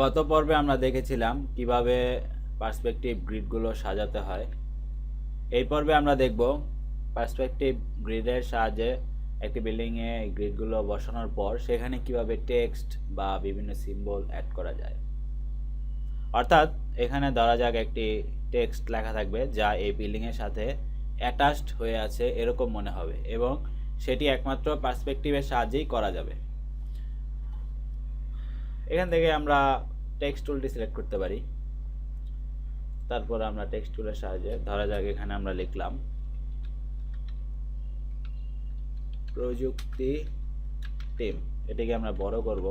গত পর্বে আমরা দেখেছিলাম কীভাবে পার্সপেক্টিভ গ্রিডগুলো সাজাতে হয়। এই পর্বে আমরা দেখব পার্সপেক্টিভ গ্রিডের সাহায্যে একটি বিল্ডিংয়ে গ্রিডগুলো বসানোর পর সেখানে কীভাবে টেক্সট বা বিভিন্ন সিম্বল অ্যাড করা যায়। অর্থাৎ এখানে ধরা যাক একটি টেক্সট লেখা থাকবে যা এই বিল্ডিংয়ের সাথে অ্যাটাচড হয়ে আছে এরকম মনে হবে এবং সেটি একমাত্র পার্সপেক্টিভের সাহায্যেই করা যাবে। এখান থেকে আমরা টেক্সট টুলটি সিলেক্ট করতে পারি। তারপর আমরা টেক্সট টুলের সাহায্যে, ধরা যাক এখানে আমরা লিখলাম, প্রযুক্তি টিম। এটিকে আমরা বড় করব,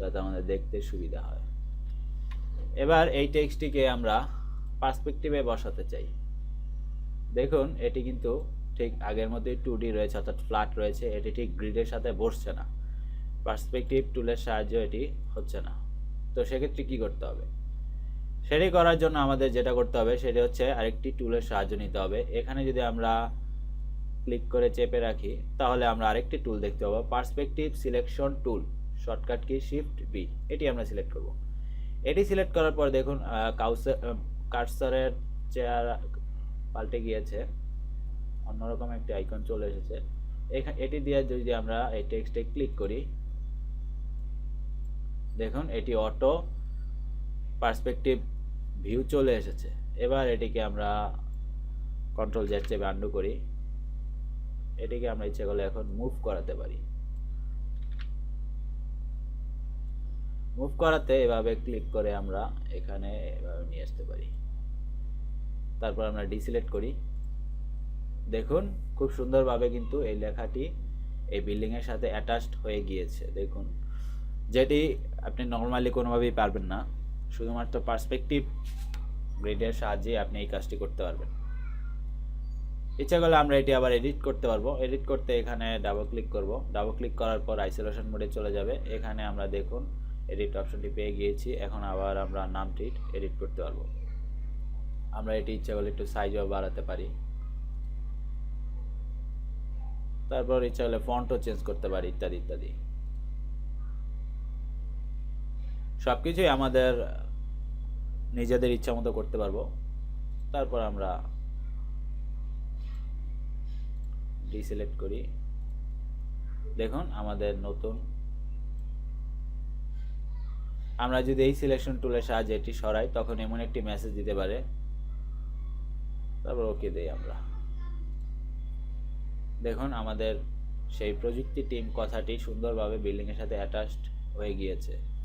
যাতে আমাদের দেখতে সুবিধা হয়। এবার এই টেক্সটটিকে আমরা পার্সপেক্টিভে বসাতে চাই। দেখুন, এটি কিন্তু ঠিক আগের মধ্যেই টু ডি রয়েছে, অর্থাৎ ফ্ল্যাট রয়েছে, এটি ঠিক গ্রিডের সাথে বসছে না। পার্সপেক্টিভ টুলের সাহায্য এটি হচ্ছে না। তো সেক্ষেত্রে কী করতে হবে? সেটি করার জন্য আমাদের যেটা করতে হবে সেটি হচ্ছে আরেকটি টুলের সাহায্য নিতে হবে। এখানে যদি আমরা ক্লিক করে চেপে রাখি, তাহলে আমরা আরেকটি টুল দেখতে পাবো। পার্সপেক্টিভ সিলেকশন টুল শর্টকাট কি শিফট বি এটি আমরা সিলেক্ট করব। এটি সিলেক্ট করার পর দেখুন কাউসার কার্সারের চেয়ার পাল্টে গিয়েছে। অন্যরকম একটি আইকন চলে এসেছে। এটি দিয়ে যদি আমরা এই টেক্সটে ক্লিক করি দেখুন, এটি অটো পার্সপেক্টিভ ভিউ চলে এসেছে। এবার এটিকে আমরা কন্ট্রোল জেড চেপে আন্ডু করি। এটিকে আমরা ইচ্ছে করলে এখন মুভ করাতে পারি। মুভ করাতে এভাবে ক্লিক করে আমরা এখানে এভাবে নিয়ে আসতে পারি। তারপর আমরা ডিসিলেক্ট করি। দেখুন, খুব সুন্দরভাবে কিন্তু এই লেখাটি এই বিল্ডিংয়ের সাথে অ্যাটাচড হয়ে গিয়েছে। দেখুন যেটি আপনি নর্মালি কোনোভাবেই পারবেন না। শুধুমাত্র পার্সপেক্টিভ গ্রিডের সাহায্যে আপনি এই কাজটি করতে পারবেন। ইচ্ছা করলে আমরা এটি আবার এডিট করতে পারব। এডিট করতে এখানে ডাবল ক্লিক করব। ডাবল ক্লিক করার পর আইসোলেশন মোডে চলে যাবে। এখানে আমরা দেখুন এডিট অপশনটি পেয়ে গিয়েছি। এখন আবার আমরা নামটি এডিট করতে পারব। আমরা এটি ইচ্ছা করলে একটু সাইজও বাড়াতে পারি। তারপর ইচ্ছা করলে ফন্টও চেঞ্জ করতে পারি, ইত্যাদি ইত্যাদি। সব কিছুই আমাদের, নিজেদের ইচ্ছা মতো করতে পারব। তারপর আমরা ডিসিলেক্ট করি। দেখুন, আমাদের নতুন, আমরা যদি এই সিলেকশন টুলের সাহায্যে এটি সরাই, তখন এমন একটি মেসেজ দিতে পারে। তারপর ওকে দেই আমরা। দেখুন, আমাদের সেই প্রযুক্তি টিম কথাটি সুন্দরভাবে বিল্ডিংয়ের সাথে অ্যাটাচড হয়ে গিয়েছে।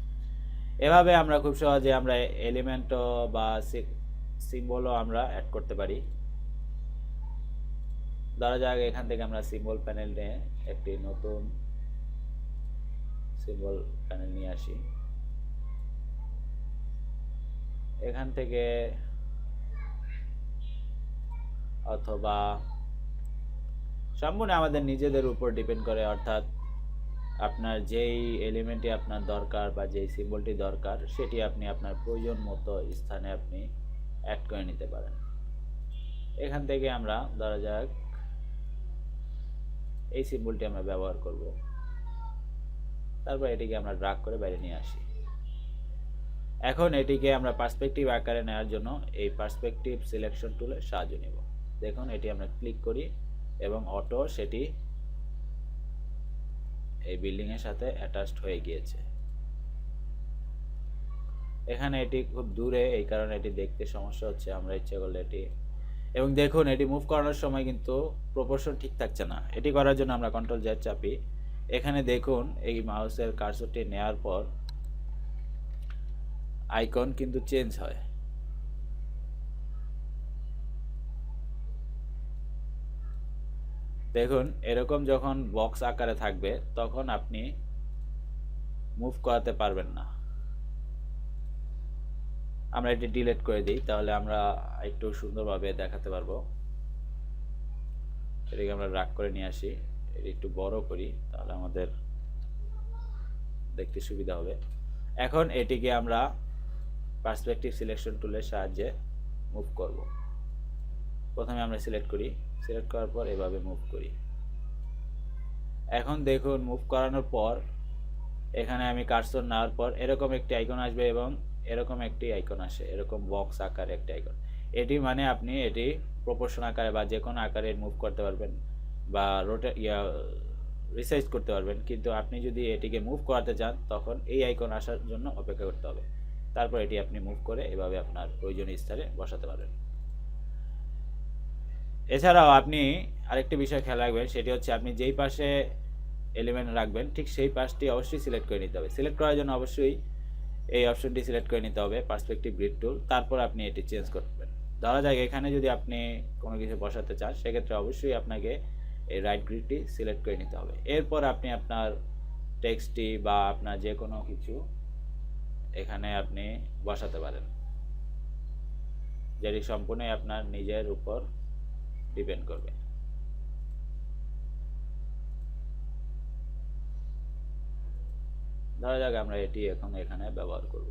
এভাবে আমরা খুব সহজে আমরা এলিমেন্টও বা সিম্বলও আমরা অ্যাড করতে পারি। ধরা যাক এখান থেকে আমরা সিম্বল প্যানেল নিয়ে একটি নতুন সিম্বল প্যানেল নিয়ে আসি। এখান থেকে অথবা সম্পূর্ণ আমাদের নিজেদের উপর ডিপেন্ড করে, অর্থাৎ আপনার যেই এলিমেন্টটি আপনার দরকার বা যেই সিম্বলটি দরকার, সেটি আপনি আপনার প্রয়োজন মতো স্থানে আপনি অ্যাড করে নিতে পারেন। এখান থেকে আমরা, ধরা যাক, এই সিম্বলটি আমরা ব্যবহার করব। তারপর এটিকে আমরা ড্রাগ করে বাইরে নিয়ে আসি। এখন এটিকে আমরা পার্সপেক্টিভ আকারে নেওয়ার জন্য এই পার্সপেক্টিভ সিলেকশন টুলের সাহায্য নেব। দেখুন, এটি আমরা ক্লিক করি এবং অটো সেটি এই বিল্ডিংয়ের সাথে অ্যাটাচড হয়ে গিয়েছে। এখানে এটি খুব দূরে, এই কারণে এটি দেখতে সমস্যা হচ্ছে, আমরা ইচ্ছে করলে এটি এবং দেখুন, এটি মুভ করানোর সময় কিন্তু প্রপোর্শন ঠিক থাকছে না। এটি করার জন্য আমরা কন্ট্রোল জেড চাপি। এখানে দেখুন, এই মাউসের কার্সরটি নেওয়ার পর আইকন কিন্তু চেঞ্জ হয়। দেখুন, এরকম যখন বক্স আকারে থাকবে, তখন আপনি মুভ করাতে পারবেন না। আমরা এটি ডিলিট করে দিই, তাহলে আমরা একটু সুন্দরভাবে দেখাতে পারব। এটিকে আমরা রাগ করে নিয়ে আসি, এটি একটু বড় করি, তাহলে আমাদের দেখতে সুবিধা হবে। এখন এটিকে আমরা পার্সপেক্টিভ সিলেকশন টুলের সাহায্যে মুভ করব। প্রথমে আমরা সিলেক্ট করি। সিলেক্ট করার পর এভাবে মুভ করি। এখন দেখুন মুভ করানোর পর এখানে আমি কার্সর নেওয়ার পর এরকম একটি আইকন আসবে এবং এরকম একটি আইকন আসে। এরকম বক্স আকারে একটি আইকন এটি মানে আপনি এটি প্রপোর্শন আকারে বা যে কোনো আকারে মুভ করতে পারবেন বা রোটে ইয়া রিসাইজ করতে পারবেন। কিন্তু আপনি যদি এটিকে মুভ করাতে চান, তখন এই আইকন আসার জন্য অপেক্ষা করতে হবে। তারপর এটি আপনি মুভ করে এভাবে আপনার প্রয়োজনীয় স্থানে বসাতে পারবেন। এছাড়াও আপনি আরেকটি বিষয় খেয়াল রাখবেন, সেটি হচ্ছে আপনি যেই পাশে এলিমেন্ট রাখবেন, ঠিক সেই পাশটি অবশ্যই সিলেক্ট করে নিতে হবে। সিলেক্ট করার জন্য অবশ্যই এই অপশনটি সিলেক্ট করে নিতে হবে পার্সপেক্টিভ গ্রিড টুল তারপর আপনি এটি চেঞ্জ করবেন। ধরা যাক এখানে যদি আপনি কোনো কিছু বসাতে চান, সেক্ষেত্রে অবশ্যই আপনাকে এই রাইট গ্রিডটি সিলেক্ট করে নিতে হবে। এরপর আপনি আপনার টেক্সটটি বা আপনার যে কোনো কিছু এখানে আপনি বসাতে পারেন। যেটি সম্পূর্ণই আপনার নিজের উপর ডিপেন্ড করবে। ধরা যাক আমরা এটি এখন এখানে ব্যবহার করব।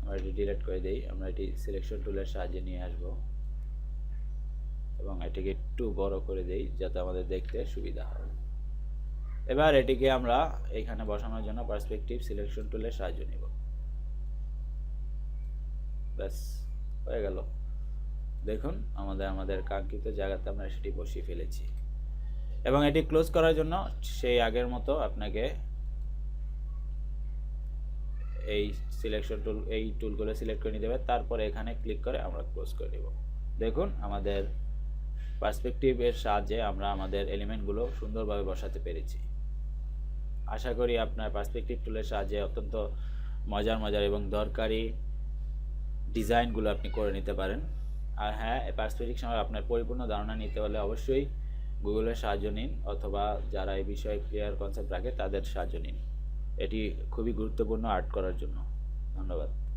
আমরা এটি ডিলিট করে দেই, আমরা এটি সিলেকশন টুলের সাহায্যে নিয়ে আসব এবং এটিকে একটু বড় করে দেই যাতে আমাদের দেখতে সুবিধা হয়। এবার এটিকে আমরা এখানে বসানোর জন্য পার্সপেক্টিভ সিলেকশন টুলের সাহায্য নিব। ব্যাস, হয়ে গেল। দেখুন, আমাদের আমাদের কাঙ্ক্ষিত জায়গাতে আমরা সেটি বসিয়ে ফেলেছি। এবং এটি ক্লোজ করার জন্য সেই আগের মতো আপনাকে এই সিলেকশন টুল এই টুলগুলো সিলেক্ট করে নিতে হবে। তারপরে এখানে ক্লিক করে আমরা ক্লোজ করে দেব দেখুন, আমাদের পার্সপেক্টিভের সাহায্যে আমরা আমাদের এলিমেন্টগুলো সুন্দরভাবে বসাতে পেরেছি। আশা করি আপনার পার্সপেক্টিভ টুলের সাহায্যে অত্যন্ত মজার মজার এবং দরকারি ডিজাইনগুলো আপনি করে নিতে পারেন। আর হ্যাঁ পার্সপেক্টিভ সময় আপনার পরিপূর্ণ ধারণা নিতে হলে অবশ্যই গুগলের সাহায্য নিন অথবা যারা এই বিষয়ে ক্লিয়ার কনসেপ্ট রাখে তাদের সাহায্য নিন। এটি খুবই গুরুত্বপূর্ণ আর্ট করার জন্য। ধন্যবাদ।